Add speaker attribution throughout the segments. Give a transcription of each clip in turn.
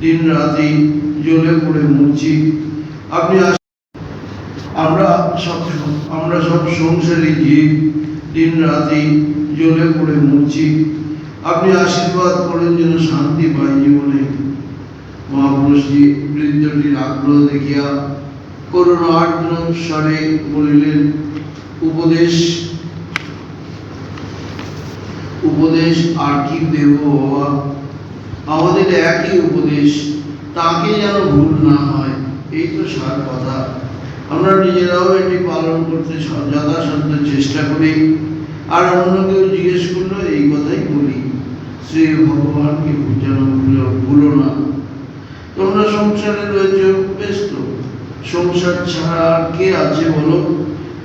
Speaker 1: দিন রাতি জ্বলে পড়ে মরছি। আপনি আমরা সব আমরা সব সংসারী জীব দিন রাতি জ্বলে পড়ে মরছি। আপনি আশীর্বাদ করেন যেন শান্তি পাই জীবনে। মহাপুরুষজি, বৃদ্ধটির আগ্রহ দেখিয়া করুণার্দ্র স্বরে বলিলেন, উপদেশ উপদেশ আর কি দেব বাবা? আমাদের একই উপদেশ, তাকে যেন ভুল না হয়, এই তো সার কথা। আমরা নিজেরাও এটি পালন করতে যথাসাধ্য চেষ্টা করি। আর অন্য কেউ জিজ্ঞেস করল এই কথাই বলি, শ্রী ভগবানকে যেন ভুলো না। তোমরা সংসারে রয়েছে ব্যস্ত সংসার ছাড়া আর কে আছে বলো?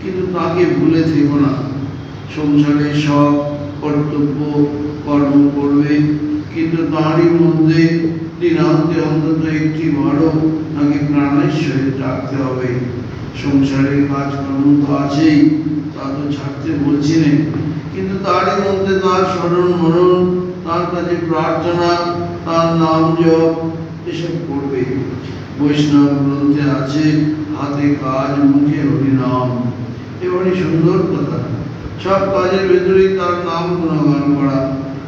Speaker 1: কিন্তু তাকে ভুলে থেকো না। সংসারে সব কর্তব্য কর্ম করবে। কিন্তু তারই মধ্যে দিনান্তে অন্তত একটি বড় তাকে প্রাণের সহিত রাখতে হবে। সংসারের কাজকর্ম তো আছেই, তা তো ছাড়তে বলছি না। কিন্তু তারই মধ্যে তার স্মরণ মরণ, তার কাছে প্রার্থনা, তার নাম জপ, এসব করবে বৈষ্ণব গ্রন্থে আছে, হাতে কাজ, মুখে হরিনাম এবারে সুন্দর কথা। সব কাজের ভেতরেই তার নাম গুণগান করা।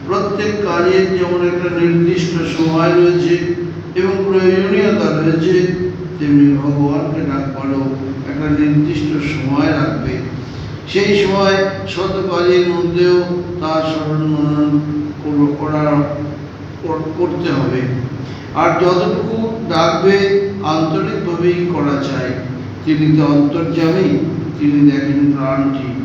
Speaker 1: প্রত্যেক কাজের যেমন একটা নির্দিষ্ট সময় রয়েছে এবং প্রয়োজনীয়তা রয়েছে, তেমনি ভগবানকে ডাকবারও একটা নির্দিষ্ট সময় রাখবে সেই সময় শত কাজের মধ্যেও তার স্মরণ মনন কর- করা কর- করতে হবে। আর যতটুকু ডাকবে, আন্তরিকভাবেই করা চাই তিনি তো অন্তর্যামী, তিনি দেখেন প্রাণটি।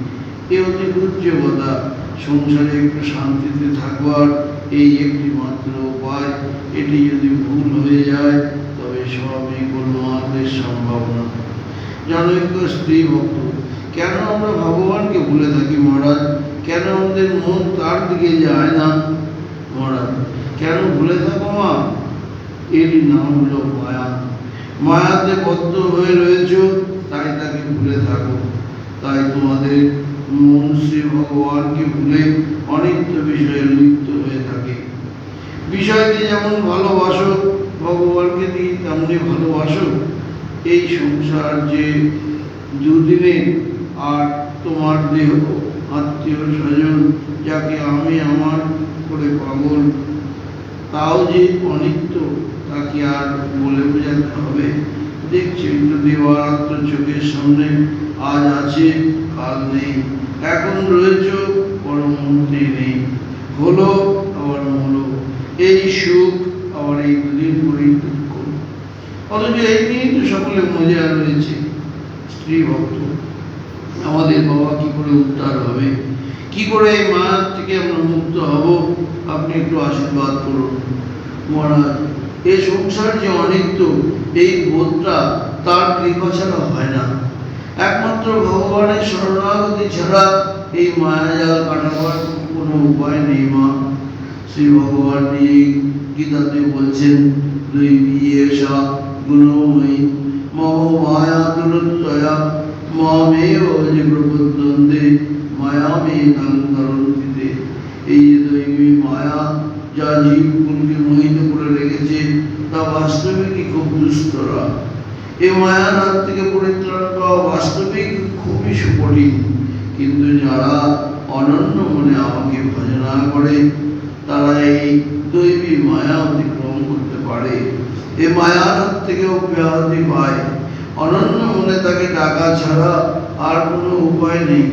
Speaker 1: এ অতি উজ্জ্বলতা সংসারে একটু শান্তিতে থাকবার এই একটি মাত্র উপায়। এটি যদি ভুল হয়ে যায়, তবে সবই আমাদের সম্ভাবনা। জনৈক স্ত্রী ভক্ত, কেন আমরা ভগবানকে ভুলে থাকি মহারাজ? কেন আমাদের মন তার দিকে যায় না? মহারাজ, কেন ভুলে থাকো মা? এরই নাম হলো মায়া। মায়াতে বদ্ধ হয়ে রয়েছ, তাই তাকে ভুলে থাকো। তাই তোমাদের মন শ্রী ভগবানকে ভুলে অনিত্য বিষয়ে লিপ্ত হয়ে থাকে। বিষয়টি যেমন ভালোবাসো, ভগবানকে দিয়ে তেমনি ভালোবাসো। এই সংসার যে দুদিনে আর তোমার দেহ, আত্মীয় স্বজন যাকে আমি আমার করে পাগল, তাও যে অনিত্য, তাকে আর বলে বোঝাতে হবে? দেখছি তো দেবারাত্র চোখের সামনে আজ আছে, কাল নেই। এখন রয়েছ পর মুহূর্তে নেই। হলো আবার হলো এই সুখ আবার এই দুদিন পরেই দুঃখ। অথচ এই নিয়েই তো সকলে মজা রয়েছে, স্ত্রী ভক্ত। আমাদের বাবা কি করে উদ্ধার হবে? কি করে এই মায়ার থেকে আমরা মুক্ত হব? আপনি একটু আশীর্বাদ করুন। মহারাজ এই সংসার যে অনিত্য, এই বোধটা তার কৃপা ছাড়া হয় না। একমাত্র ভগবানের শরণাগতি ছাড়া এই মায়াজাল কাটাবার কোনো উপায় নেই, মা। শ্রী ভগবান নিজেই গীতাতে বলছেন, দুই বিয়েষা গুণময়ী, মম মায়া দুরত্বয়া মামেব যে প্রবুদ্ধন্তে মায়া মে কারন্তিতে এই যে দৈবী মায়া যা জীবগুলোকে মোহিত করে রেখেছে, তা বাস্তবিকই খুব দুস্তরা এই মায়ার হাত থেকে পরিত্রাণ পাওয়া বাস্তবিক খুবই সুকঠিন কিন্তু যারা অনন্য মনে আমাকে ভজনা করে, তারা এই দৈবী মায়া অতিক্রম করতে পারে। এ মায়ার হাত থেকে অব্যাহতি পায়। অনন্য মনে তাকে ডাকা ছাড়া আর কোনো উপায় নেই।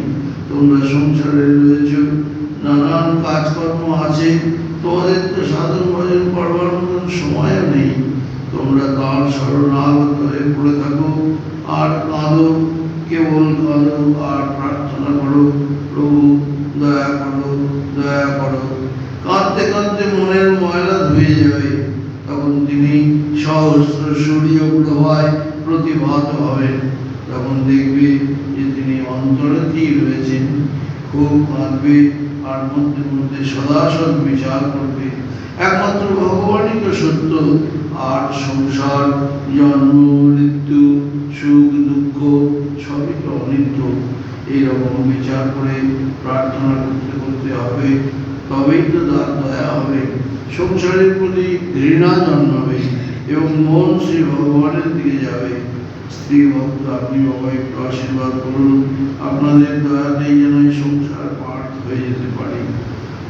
Speaker 1: তোমরা সংসারে রয়েছ, নানান কাজকর্ম আছে তোমাদের তো সাধন ভজন করবার মতন সময়ও নেই। তোমরা তার শরণাগত হয়ে পড়ে থাকো, আর কাঁদো, কেবল কাঁদো, আর প্রার্থনা করো, প্রভু, দয়া করো দয়া করো। কাঁদতে কাঁদতে মনের ময়লা ধুয়ে যাবে তখন তিনি সহস্র সূর্য প্রভায় প্রতিভাত হবেন। তখন দেখবে যে তিনি অন্তরেতেই রয়েছেন। খুব কাঁদবে আর মধ্যে মধ্যে সদাসদ বিচার করবে। একমাত্র ভগবানই তো সত্য। আর সংসার, জন্ম, মৃত্যু, সুখ, দুঃখ, সবই তো অনিত্য। এইরকম বিচার করে প্রার্থনা করতে করতে হবে, তবেই তো তার দয়া হবে। সংসারের প্রতি ঘৃণা জন্মাবে এবং মন শ্রী ভগবানের দিকে যাবে। স্ত্রী ভক্ত, আপনি বাবা একটু আশীর্বাদ করুন। আপনাদের দয়াতেই যেন এই সংসার পাঠ হয়ে যেতে পারি।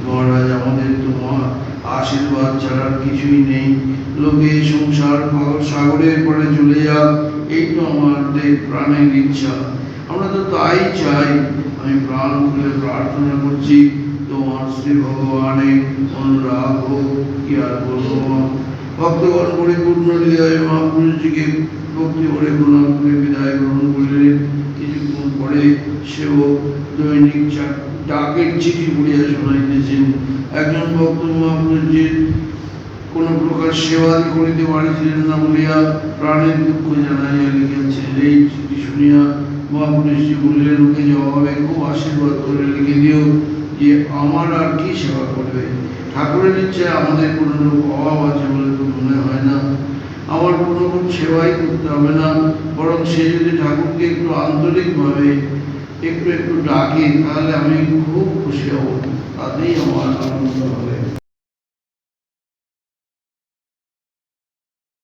Speaker 1: মহারাজ, আমাদের তো মহা আশীর্বাদ ছাড়া কিছুই নেই। লোকে সংসার সাগরের পরে চলে যাক, এই তো আমাদের প্রাণের ইচ্ছা। আমরা তো তাই চাই। আমি প্রাণ খুলে প্রার্থনা করছি, তোমার শ্রী ভগবানের অনুরাগ হোক, কি আর বলব? ভক্তগণ পরিপূর্ণ হৃদয় মহাপুরুষজিকে ভক্তি করে প্রণাম করে বিদায় গ্রহণ করলেন। কিছুক্ষণ পরে সেবক দৈনিক ডাকের চিঠি পড়িয়া শোনাইতেছেন। একজন ভক্ত মহাপুরুষজির কোন প্রকার সেবা করিতে পারিছিলেন না বলিয়া প্রাণের দুঃখ জানাইয়া লিখিয়াছেন। এই চিঠি শুনিয়া মহাপুরুষজি বললেন, ওকে জবাবে খুব আশীর্বাদ করে লিখে দিও যে আমার আর কি সেবা করবে। ঠাকুরের ইচ্ছে আমাদের কোনো অভাব আছে বলে তো মনে হয় না। আমার কোনো সেবাই করতে হবে না, বরং সে যদি ঠাকুরকে একটু আন্তরিকভাবে একটু একটু ডাকে, তাহলে আমি খুব খুশি হব। তাতেই আমার আনন্দ হবে।